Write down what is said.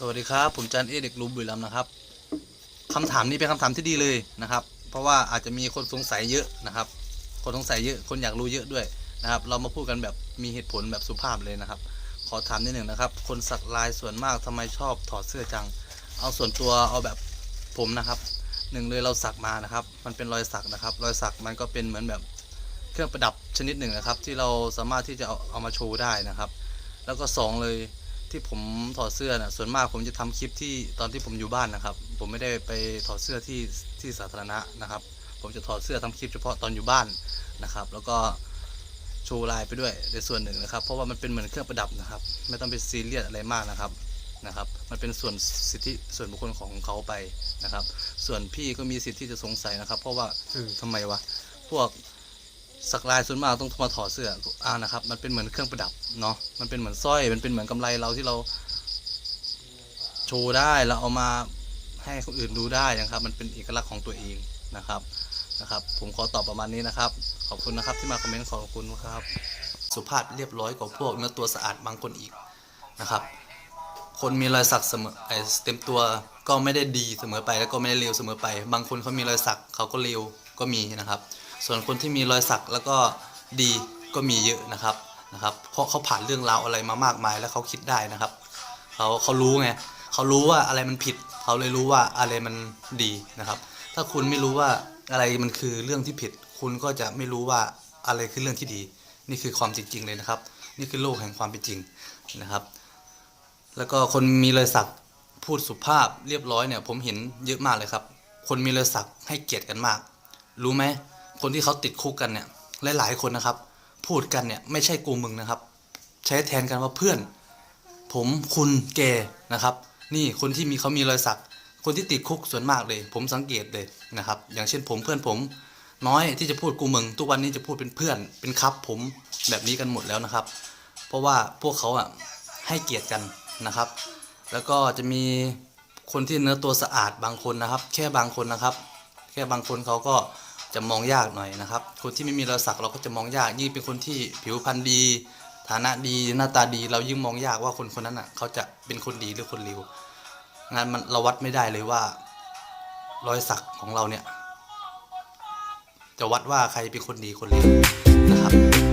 สวัสดีครับ ผมจันเอเด็กลุมบุรีรัมนะครับคำถามนี้เป็นคำถามที่ดีเลยนะครับ เพราะว่าอาจจะมีคนสงสัยเยอะนะครับ คนสงสัยเยอะคนอยากรู้เยอะด้วยนะครับ เรามาพูดกันแบบมีเหตุผลแบบสุภาพเลยนะครับ ขอถามนิดหนึ่งนะครับ คนสักลายส่วนมากทำไมชอบถอดเสื้อจัง เอาส่วนตัวเอาแบบผมนะครับหนึ่งเลยเราสักมานะครับ มันเป็นรอยสักนะครับ รอยสักมันก็เป็นเหมือนแบบเครื่องประดับชนิดหนึ่งนะครับ ที่เราสามารถที่จะเอาเอามาโชว์ได้นะครับ แล้วก็สองเลย ที่ผมถอดเสื้อนะส่วนมากผมจะทำคลิปที่ตอนที่ผมอยู่บ้านนะครับ ผมไม่ได้ไปถอดเสื้อที่ที่สาธารณะนะครับ ผมจะถอดเสื้อทำคลิปเฉพาะตอนอยู่บ้านนะครับ แล้วก็โชว์ลายไปด้วยในส่วนหนึ่งนะครับ เพราะว่ามันเป็นเหมือนเครื่องประดับนะครับ ไม่ต้องไปซีเรียสอะไรมากนะครับนะครับ มันเป็นส่วนสิทธิส่วนบุคคลของเขาไปนะครับ ส่วนพี่ก็มีสิทธิ์ที่จะสงสัยนะครับ เพราะว่าเออทำไมวะพวก สักลายส่วนมากต้องมาถอดเสื้ออ่านะครับ มันเป็นเหมือนเครื่องประดับเนาะมันเป็นเหมือนสร้อยมันเป็นเหมือนกำไรเราที่เรา โชว์ได้เราเอามาให้คนอื่นดูได้นะครับ มันเป็นเอกลักษณ์ของตัวเองนะครับนะครับ ผมขอตอบประมาณนี้นะครับ ขอบคุณนะครับที่มาคอมเมนต์ขอบคุณครับ สุภาพเรียบร้อยกว่าพวกเนื้อตัวสะอาดบางคนอีกนะครับ คนมีรอยสักเสมอไอ้เต็มตัวก็ไม่ได้ดีเสมอไปแล้วก็ไม่ได้เลวเสมอไป บางคนเขามีรอยสักเขาก็เลวก็มีนะครับ ส่วนคนที่มีรอยสักแล้วก็ดีก็มีเยอะนะครับนะครับ เพราะเขาผ่านเรื่องราวอะไรมามากมายแล้วเขาคิดได้นะครับเขาเขารู้ไงเขารู้ว่าอะไรมันผิด เขาเลยรู้ว่าอะไรมันดีนะครับ ถ้าคุณไม่รู้ว่าอะไรมันคือเรื่องที่ผิด คุณก็จะไม่รู้ว่าอะไรคือเรื่องที่ดี นี่คือความจริงๆเลยนะครับ นี่คือโลกแห่งความเป็นจริงนะครับ แล้วก็คนมีรอยสักพูดสุภาพเรียบร้อยเนี่ยผมเห็นเยอะมากเลยครับ คนมีรอยสักให้เกียรติกันมาก รู้ไหม คนที่เขาติดคุกกันเนี่ยหลาย ๆ คนนะครับ พูดกันเนี่ยไม่ใช่กูมึงนะครับ ใช้แทนกันว่าเพื่อน ผมคุณแกนะครับ นี่คนที่มีเขามีรอยสัก คนที่ติดคุกส่วนมากเลย ผมสังเกตเลยนะครับ อย่างเช่นผมเพื่อนผมน้อยที่จะพูดกูมึง ทุกวันนี้จะพูดเป็นเพื่อน เป็นครับผมแบบนี้กันหมดแล้วนะครับ เพราะว่าพวกเขาอะให้เกียรติกันนะครับ แล้วก็จะมีคนที่เนื้อตัวสะอาดบางคนนะครับ แค่บางคนนะครับ แค่บางคนเขาก็ จะมองยากหน่อยนะครับ คนที่ไม่มีรอยสักเราก็จะมองยาก ยิ่งเป็นคนที่ผิวพรรณดี ฐานะดีหน้าตาดี เรายิ่งมองยากว่าคนคนนั้นอะเขาจะเป็นคนดีหรือคนเลวงานมันเราวัดไม่ได้เลยว่ารอยสักของเราเนี่ย จะวัดว่าใครเป็นคนดีคนเลวนะครับ